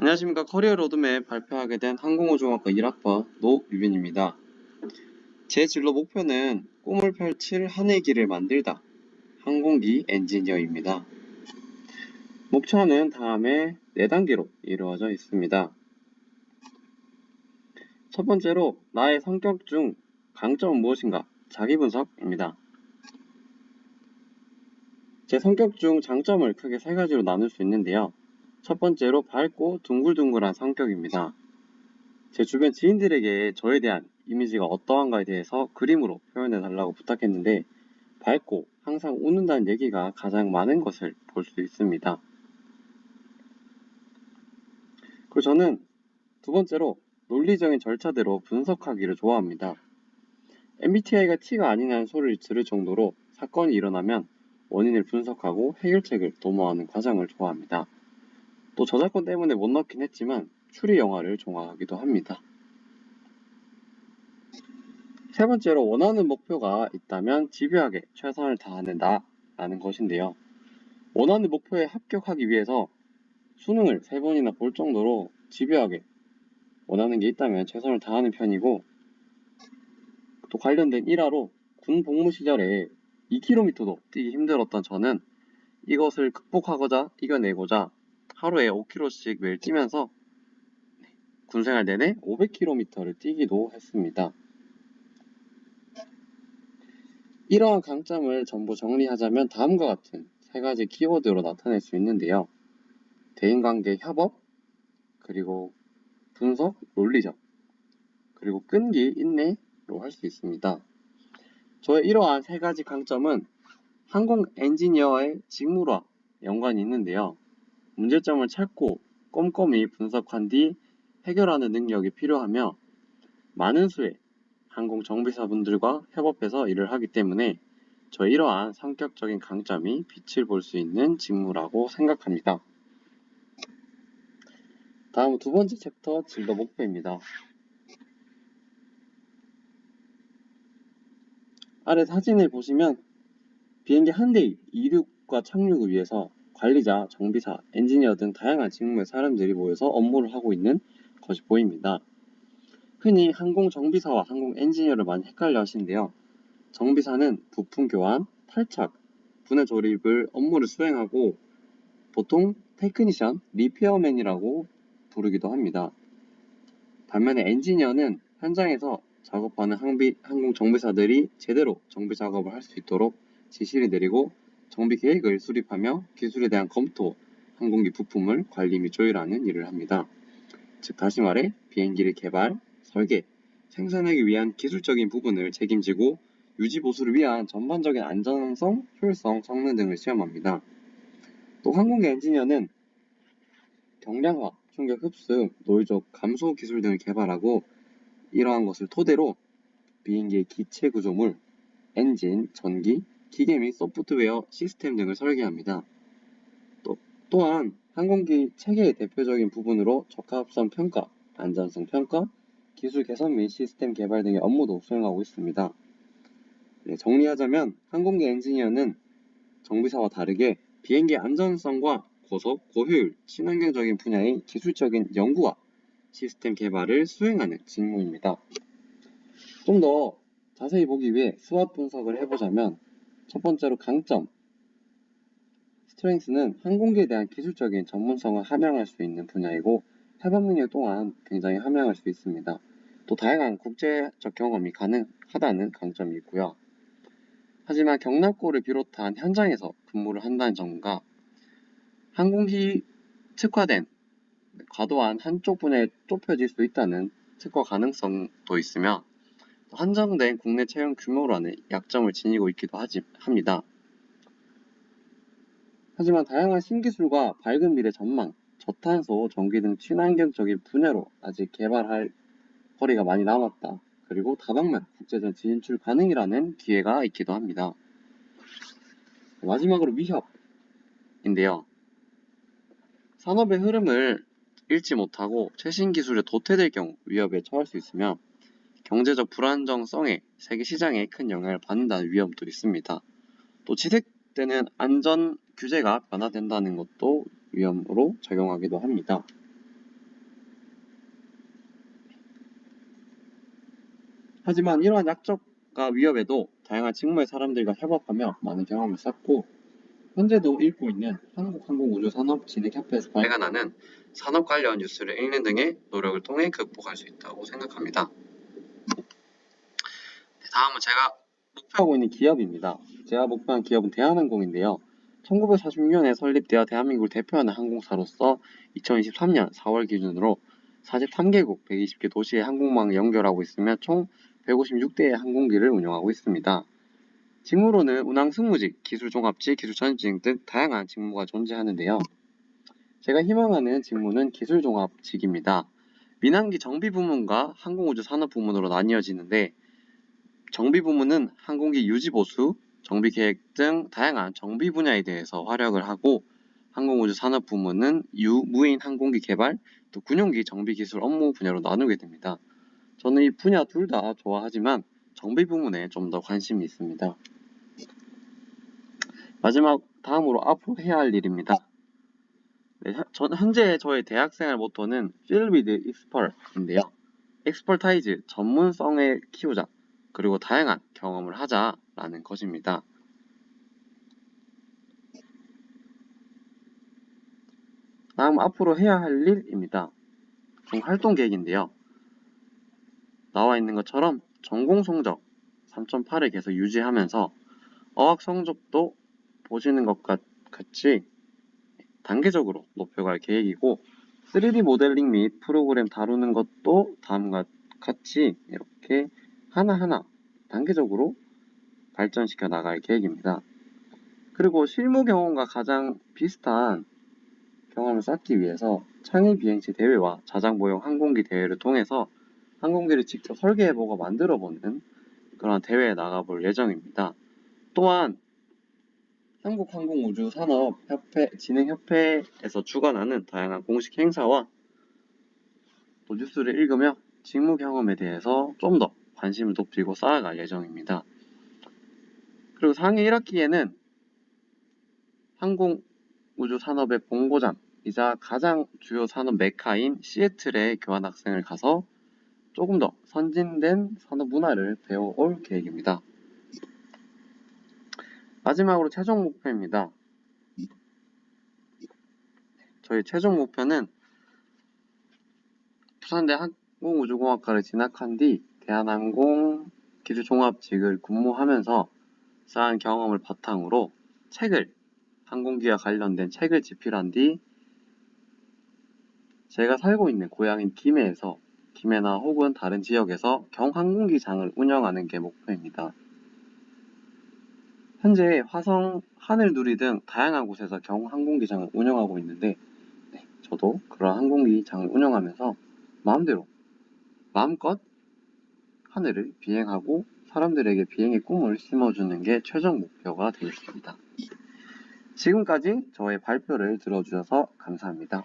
안녕하십니까. 커리어 로드맵 발표하게 된 항공우주학과 1학번 노유빈입니다. 제 진로 목표는 꿈을 펼칠 길을 만들다. 항공기 엔지니어입니다. 목차는 다음에 4단계로 이루어져 있습니다. 첫 번째로 나의 성격 중 강점은 무엇인가? 자기 분석입니다. 제 성격 중 장점을 크게 세 가지로 나눌 수 있는데요. 첫 번째로 밝고 둥글둥글한 성격입니다. 제 주변 지인들에게 저에 대한 이미지가 어떠한가에 대해서 그림으로 표현해 달라고 부탁했는데 밝고 항상 웃는다는 얘기가 가장 많은 것을 볼 수 있습니다. 그리고 저는 두 번째로 논리적인 절차대로 분석하기를 좋아합니다. MBTI가 T가 아니냐는 소리를 들을 정도로 사건이 일어나면 원인을 분석하고 해결책을 도모하는 과정을 좋아합니다. 또 저작권 때문에 못 넣긴 했지만 추리 영화를 좋아하기도 합니다. 세 번째로 원하는 목표가 있다면 집요하게 최선을 다하는 나라는 것인데요. 원하는 목표에 합격하기 위해서 수능을 세 번이나 볼 정도로 집요하게 원하는 게 있다면 최선을 다하는 편이고 또 관련된 일화로 군 복무 시절에 2km도 뛰기 힘들었던 저는 이것을 극복하고자 이겨내고자 하루에 5km씩 매일 뛰면서 군생활 내내 500km를 뛰기도 했습니다. 이러한 강점을 전부 정리하자면 다음과 같은 세 가지 키워드로 나타낼 수 있는데요. 대인관계 협업, 그리고 분석, 논리적, 그리고 끈기, 인내로 할 수 있습니다. 저의 이러한 세 가지 강점은 항공 엔지니어의 직무와 연관이 있는데요. 문제점을 찾고 꼼꼼히 분석한 뒤 해결하는 능력이 필요하며 많은 수의 항공 정비사분들과 협업해서 일을 하기 때문에 저 이러한 성격적인 강점이 빛을 볼 수 있는 직무라고 생각합니다. 다음 두 번째 챕터 진로 목표입니다. 아래 사진을 보시면 비행기 한 대의 이륙과 착륙을 위해서 관리자, 정비사, 엔지니어 등 다양한 직무의 사람들이 모여서 업무를 하고 있는 것이 보입니다. 흔히 항공 정비사와 항공 엔지니어를 많이 헷갈려 하시는데요. 정비사는 부품 교환, 탈착, 분해 조립을 업무를 수행하고 보통 테크니션, 리페어맨이라고 부르기도 합니다. 반면에 엔지니어는 현장에서 작업하는 항비, 항공 정비사들이 제대로 정비 작업을 할 수 있도록 지시를 내리고 정비 계획을 수립하며 기술에 대한 검토, 항공기 부품을 관리 및 조율하는 일을 합니다. 즉 다시 말해 비행기를 개발, 설계, 생산하기 위한 기술적인 부분을 책임지고 유지 보수를 위한 전반적인 안전성, 효율성, 성능 등을 시험합니다. 또 항공기 엔지니어는 경량화, 충격 흡수, 노이적 감소 기술 등을 개발하고 이러한 것을 토대로 비행기의 기체 구조물, 엔진, 전기, 기계 및 소프트웨어, 시스템 등을 설계합니다. 또, 또한 항공기 체계의 대표적인 부분으로 적합성 평가, 안전성 평가, 기술 개선 및 시스템 개발 등의 업무도 수행하고 있습니다. 네, 정리하자면 항공기 엔지니어는 정비사와 다르게 비행기 안전성과 고속, 고효율, 친환경적인 분야의 기술적인 연구와 시스템 개발을 수행하는 직무입니다. 좀 더 자세히 보기 위해 수학 분석을 해보자면 첫 번째로 강점. 스트렝스는 항공기에 대한 기술적인 전문성을 함양할 수 있는 분야이고 해방 능력 또한 굉장히 함양할 수 있습니다. 또 다양한 국제적 경험이 가능하다는 강점이 있고요. 하지만 경납고를 비롯한 현장에서 근무를 한다는 점과 항공기 특화된 과도한 한쪽 분야에 좁혀질 수 있다는 특화 가능성도 있으며 한정된 국내 채용 규모라는 약점을 지니고 있기도 하지, 합니다. 하지만 다양한 신기술과 밝은 미래 전망, 저탄소, 전기 등 친환경적인 분야로 아직 개발할 거리가 많이 남았다. 그리고 다방면 국제전 진출 가능이라는 기회가 있기도 합니다. 마지막으로 위협인데요. 산업의 흐름을 읽지 못하고 최신 기술에 도태될 경우 위협에 처할 수 있으며 경제적 불안정성에 세계 시장에 큰 영향을 받는다는 위험도 있습니다. 또 채택되는 안전 규제가 변화된다는 것도 위험으로 작용하기도 합니다. 하지만 이러한 약적과 위협에도 다양한 직무의 사람들과 협업하며 많은 경험을 쌓고 현재도 읽고 있는 한국항공우주산업진흥협회에서 발간하는 산업 관련 뉴스를 읽는 등의 노력을 통해 극복할 수 있다고 생각합니다. 네, 다음은 제가 목표하고 있는 기업입니다. 제가 목표한 기업은 대한항공인데요. 1946년에 설립되어 대한민국을 대표하는 항공사로서 2023년 4월 기준으로 43개국 120개 도시의 항공망을 연결하고 있으며 총 156대의 항공기를 운영하고 있습니다. 직무로는 운항 승무직, 기술 종합직, 기술 전입직 등 다양한 직무가 존재하는데요. 제가 희망하는 직무는 기술 종합직입니다. 민항기 정비 부문과 항공우주 산업 부문으로 나뉘어지는데 정비 부문은 항공기 유지 보수, 정비 계획 등 다양한 정비 분야에 대해서 활약을 하고 항공우주 산업 부문은 유, 무인 항공기 개발, 또 군용기 정비 기술 업무 분야로 나누게 됩니다. 저는 이 분야 둘 다 좋아하지만 정비 부문에 좀 더 관심이 있습니다. 마지막 다음으로 앞으로 해야 할 일입니다. 네, 현- 전 현재 저의 대학생활 모토는 Fill with Expert인데요. Expertise 전문성을 키우자 그리고 다양한 경험을 하자라는 것입니다. 다음 앞으로 해야 할 일입니다. 총 활동 계획인데요. 나와 있는 것처럼 전공 성적 3.8을 계속 유지하면서 어학 성적도 보시는 것 같, 같이 단계적으로 높여갈 계획이고 3D 모델링 및 프로그램 다루는 것도 다음과 같이 이렇게 하나하나 단계적으로 발전시켜 나갈 계획입니다. 그리고 실무 경험과 가장 비슷한 경험을 쌓기 위해서 창의 비행체 대회와 자장보용 항공기 대회를 통해서 항공기를 직접 설계해보고 만들어보는 그런 대회에 나가볼 예정입니다. 또한 한국항공우주산업협회 진흥협회에서 주관하는 다양한 공식 행사와 또 뉴스를 읽으며 직무 경험에 대해서 좀 더 관심을 높이고 쌓아갈 예정입니다. 그리고 상해 1학기에는 항공우주산업의 본고장이자 가장 주요 산업 메카인 시애틀에 교환학생을 가서 조금 더 선진된 산업 문화를 배워올 계획입니다. 마지막으로 최종 목표입니다. 저희 최종 목표는 부산대 항공우주공학과를 진학한 뒤 대한항공 기술종합직을 근무하면서 쌓은 경험을 바탕으로 책을 항공기와 관련된 책을 집필한 뒤 제가 살고 있는 고향인 김해에서 김해나 혹은 다른 지역에서 경항공기장을 운영하는 게 목표입니다. 현재 화성, 하늘누리 등 다양한 곳에서 경항공기장을 운영하고 있는데 네, 저도 그런 항공기장을 운영하면서 마음대로 마음껏 하늘을 비행하고 사람들에게 비행의 꿈을 심어주는 게 최종 목표가 되겠습니다. 지금까지 저의 발표를 들어주셔서 감사합니다.